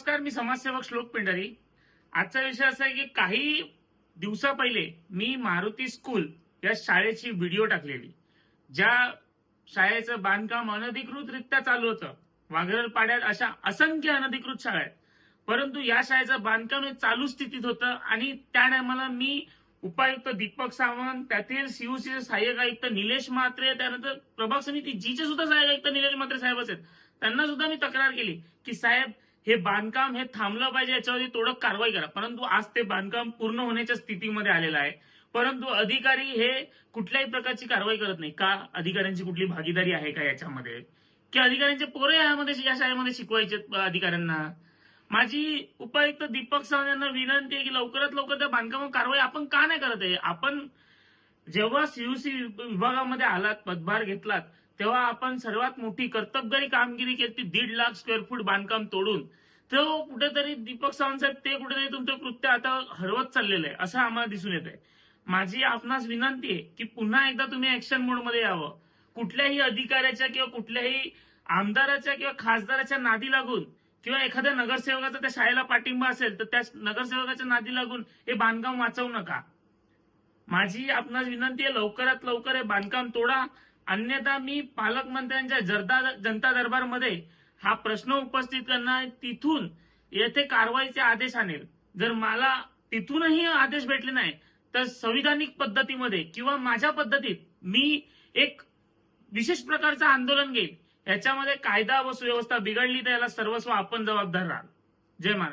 नमस्कार मी समाजसेवक श्लोक पेंढारी आजचा विषय असा आहे की काही दिवसा पहिले मी मारुती स्कूल या शाळेची व्हिडिओ टाकलेली ज्या शाळेचं बांधकाम अनधिकृतरित्या चालू होतं. वाघरल पाड्यात अशा असंख्य अनधिकृत शाळा आहेत. परंतु या शाळेचं बांधकाम हे चालू स्थितीत होतं आणि त्या टायमाला मी उपायुक्त दीपक सावंत त्यातील सीयूसीचे सहाय्यक आयुक्त निलेश म्हात्रे त्यानंतर प्रभाग समिती जीचे सुद्धा सहाय्यक आयुक्त निलेश म्हात्रे साहेब आहेत. त्यांना सुद्धा मी तक्रार केली की साहेब हे बांधकाम हे थांबलं पाहिजे याच्यावरती थोडं कारवाई करा. परंतु आज ते बांधकाम पूर्ण होण्याच्या स्थितीमध्ये आलेलं आहे. परंतु अधिकारी हे कुठल्याही प्रकारची कारवाई करत नाही. का अधिकाऱ्यांची कुठली भागीदारी आहे का याच्यामध्ये? की अधिकाऱ्यांचे पोरे यामध्ये या शाळेमध्ये शिकवायचे अधिकाऱ्यांना? माझी उपायुक्त दीपक सावंत यांना विनंती आहे की लवकरात लवकर त्या बांधकामावर कारवाई आपण का नाही करत आहे? आपण जेव्हा सीयूसी विभागामध्ये आलात पदभार घेतलात तेव्हा आपण सर्वात मोठी कर्तबगारी कामगिरी केली ती दीड लाख स्क्वेअर फूट बांधकाम तोडून. तो कुठेतरी दीपक सावंत साहेब ते कुठेतरी तुमचं कृत्य आता हरवत चाललेलं आहे असं आम्हाला दिसून येत आहे माझी आपणास विनंती आहे की पुन्हा एकदा तुम्ही ऍक्शन मोडमध्ये यावं. कुठल्याही अधिकाऱ्याच्या किंवा कुठल्याही आमदाराच्या किंवा खासदाराच्या नादी लागून किंवा एखाद्या नगरसेवकाचा त्या शाळेला पाठिंबा असेल तर त्या नगरसेवकाच्या नादी लागून हे बांधकाम वाचवू नका. माझी आपणास विनंती आहे लवकरात लवकर हे बांधकाम तोडा. अन्यथा मी पालकमंत्र्यांच्या जनता जनता दरबारमध्ये हा प्रश्न उपस्थित करणार तिथून येथे कारवाईचे आदेश आणेल. जर मला तिथूनही आदेश भेटले नाही तर संविधानिक पद्धतीमध्ये किंवा माझ्या पद्धतीत मी एक विशेष प्रकारचं आंदोलन घेईल. याच्यामध्ये कायदा व सुव्यवस्था बिघडली तर याला सर्वस्व आपण जबाबदार राहाल जय महाराज.